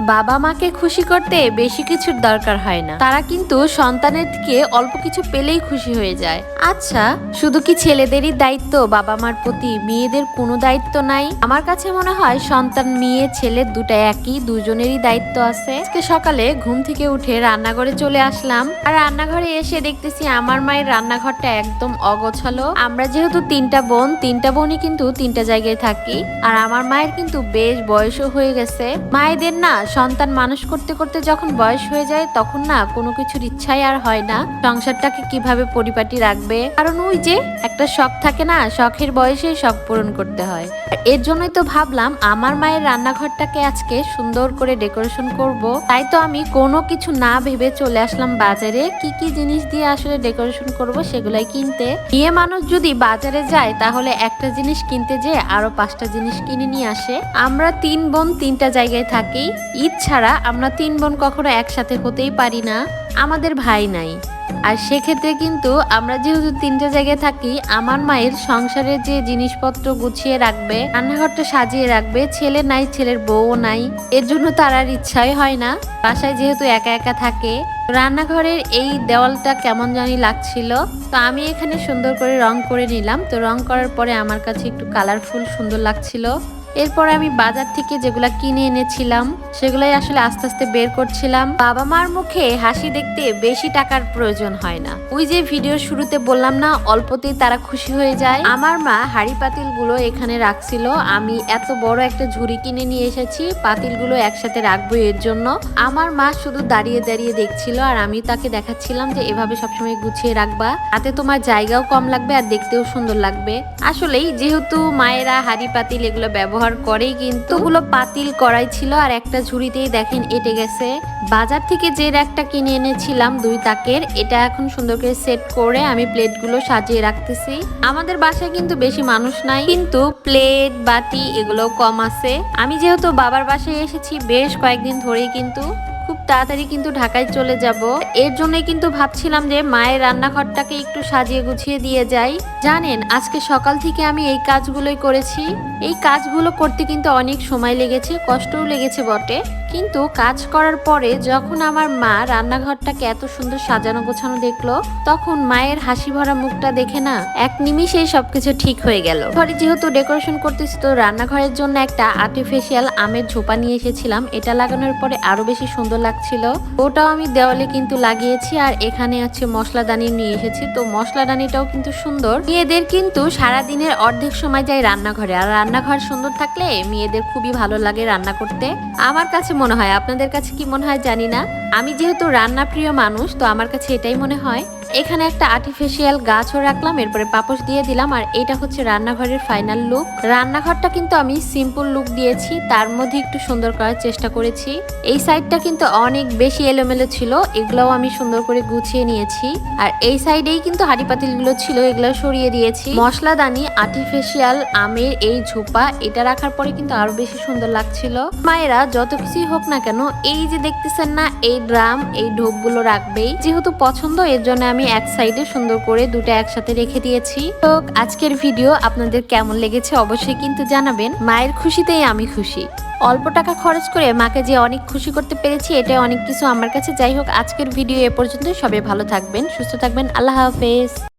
বাবা মাকে খুশি করতে বেশি কিছুর দরকার হয় না। তারা কিন্তু সন্তানের থেকে অল্প কিছু পেলেই খুশি হয়ে যায়। আচ্ছা শুধু কি ছেলেদেরই দায়িত্ব বাবা মার প্রতি, মেয়েদের কোনো দায়িত্ব নাই? আমার কাছে মনে হয় সন্তান, মেয়ে, ছেলে দুটা একই, দুজনেরই দায়িত্ব আছে। আজকে সকালে ঘুম থেকে উঠে রান্নাঘরে চলে আসলাম। আর রান্নাঘরে এসে দেখতেছি আমার মায়ের রান্নাঘরটা একদম অগোছালো। আমরা যেহেতু তিনটা বোন, তিনটা বোনই কিন্তু তিনটা জায়গায় থাকি। আর আমার মায়ের কিন্তু বেশ বয়সও হয়ে গেছে। মায়েদের না সন্তান মানুষ করতে করতে যখন বয়স হয়ে যায়, তখন না কোনো কিছুর ইচ্ছাই আর হয় না। সংসারটাকে কীভাবে পরিপাটি রাখবে? কারণ ওই যে একটা শখ থাকে না, শখের বয়সে শখ পূরণ করতে হয়। এর জন্যই তো ভাবলাম, আমার মায়ের রান্নাঘরটাকে আজকে সুন্দর করে ডেকোরেশন করব। তাই তো আমি কোনো কিছু না ভেবে চলে আসলাম বাজারে। কি কি জিনিস দিয়ে আসলে ডেকোরেশন করব সেগুলাই কিনতে। মেয়ে মানুষ যদি বাজারে যায়, তাহলে একটা জিনিস কিনতে যেয়ে আরও পাঁচটা জিনিস কিনে নিয়ে আসে। আমরা তিন বোন তিনটা জায়গায় থাকি। ঈদ ছাড়া আমরা তিন বোন কখনো একসাথে হতেই পারি না, আমাদের ভাই নাই। আর সেক্ষেত্রে কিন্তু আমরা যেহেতু তিনটা জায়গায় থাকি, আমার মায়ের সংসারের যে জিনিসপত্র গুছিয়ে রাখবে, রান্নাঘরটা সাজিয়ে রাখবে, ছেলে নাই, ছেলের বউও নাই, এর জন্য তার আর ইচ্ছাই হয় না। বাসায় যেহেতু একা একা থাকে, রান্নাঘরের এই দেওয়ালটা কেমন জানি লাগছিল। তো আমি এখানে সুন্দর করে রং করে নিলাম। তো রং করার পরে আমার কাছে একটু কালারফুল সুন্দর লাগছিল। এরপর আমি বাজার থেকে যেগুলা কিনে এনেছিলাম, সেগুলাই আসলে আস্তে আস্তে বের করছিলাম। বাবা মার মুখে হাসি দেখতে বেশি টাকার প্রয়োজন হয় না। ওই যে ভিডিও শুরুতে বললাম না, অল্পতেই তারা খুশি হয়ে যায়। আমার মা হাড়ি পাতিলগুলো এখানে রাখছিল। আমি এত বড় একটা ঝুড়ি কিনে নিয়ে এসেছি, পাতিলগুলো একসাথে রাখব এর জন্য। আমার মা শুধু দাঁড়িয়ে দাঁড়িয়ে দেখছিল আর আমি তাকে দেখাচ্ছিলাম যে এভাবে সবসময় গুছিয়ে রাখবা। তাতে তোমার জায়গাও কম লাগবে আর দেখতেও সুন্দর লাগবে। আসলেই যেহেতু মায়েরা হাড়ি পাতিল এগুলো ব্যবহার করেই কিন্তু গুলো পাতিল করাই ছিল। আর একটা ঝুড়িতেই দেখেন এটে গেছে। বাজার থেকে যে র্যাকটা কিনে এনেছিলাম দুই তাকের, এটা এখন সুন্দর করে সেট করে আমি প্লেটগুলো সাজিয়ে রাখতেছি। আমাদের বাসায় কিন্তু বেশি মানুষ নাই, কিন্তু প্লেট, বাটি এগুলো কম আছে। আমি যেহেতু বাবার বাসায় এসেছি, বেশ কয়েকদিন ধরেই কিন্তু তাড়াতাড়ি কিন্তু ঢাকায় চলে যাব। এর জন্যই কিন্তু ভাবছিলাম যে মায়ের রান্নাঘরটাকে একটু সাজিয়ে গুছিয়ে দিয়ে যাই। জানেন, আজকে সকাল থেকে আমি এই কাজগুলোই করেছি। এই কাজগুলো করতে কিন্তু অনেক সময় লেগেছে, কষ্টও লেগেছে বটে। কিন্তু কাজ করার পরে যখন আমার মা রান্নাঘরটাকে এত সুন্দর সাজানো গোছানো দেখল, তখন মায়ের হাসি ভরা মুখটা দেখে না, এক নিমিষেই সবকিছু ঠিক হয়ে গেল। ঘরে যেহেতু ডেকোরেশন করতেছি, তো রান্নাঘরের জন্য একটা আর্টিফিশিয়াল আমের ঝোপা নিয়ে এসেছিলাম। এটা লাগানোর পরে আরও বেশি সুন্দর লাগছিল। ওটাও আমি দেওয়ালে কিন্তু লাগিয়েছি, আর এখানে আছে মশলাদানি নিয়ে এসেছি। তো মশলাদানিটাও কিন্তু সুন্দর। মেয়েদের কিন্তু সারা দিনের অর্ধেক সময় যায় রান্নাঘরে, আর রান্নাঘর সুন্দর থাকলে মেয়েদের খুবই ভালো লাগে রান্না করতে। আমার কাছে মনে হয়? আপনাদের কাছে কি মনে হয় জানি না। আমি যেহেতু রান্না প্রিয় মানুষ, তো আমার কাছে এটাই মনে হয়। এখানে একটা আর্টিফিশিয়াল গাছও রাখলাম, এরপরে পাপোশ দিয়ে দিলাম, আর এটা হচ্ছে রান্নাঘরের ফাইনাল লুক রান্নাঘরটা কিন্তু আমি সিম্পল লুক দিয়েছি, তার মধ্যে একটু সুন্দর করার চেষ্টা করেছি। এই সাইডটা কিন্তু অনেক বেশি এলোমেলো ছিল, এগুলোও আমি সুন্দর করে গুছিয়ে নিয়েছি। আর এই সাইডেই কিন্তু হাড়ি পাতিলগুলো ছিল এগুলো সরিয়ে দিয়েছি। মশলাদানি আর্টিফিশিয়াল আমের এই ঝোপা, এটা রাখার পরে কিন্তু আরও বেশি সুন্দর লাগছিল। মায়েরা যত কিছুই হোক না কেন, এই যে দেখতেছেন না, এই ড্রাম, এই ঢোকগুলো রাখবেই। যেহেতু পছন্দ, এর জন্য আমি এক সাইডে সুন্দর করে দুটো একসাথে রেখে দিয়েছি। তো আজকের ভিডিও আপনাদের কেমন লেগেছে অবশ্যই কিন্তু জানাবেন। মায়ের খুশিতেই আমি খুশি। অল্প টাকা খরচ করে মাকে যে অনেক খুশি করতে পেরেছি, এটা অনেক কিছু আমার কাছে। যাই হোক, আজকের ভিডিও এ পর্যন্ত সবাই ভালো থাকবেন, সুস্থ থাকবেন। আল্লাহ হাফেজ।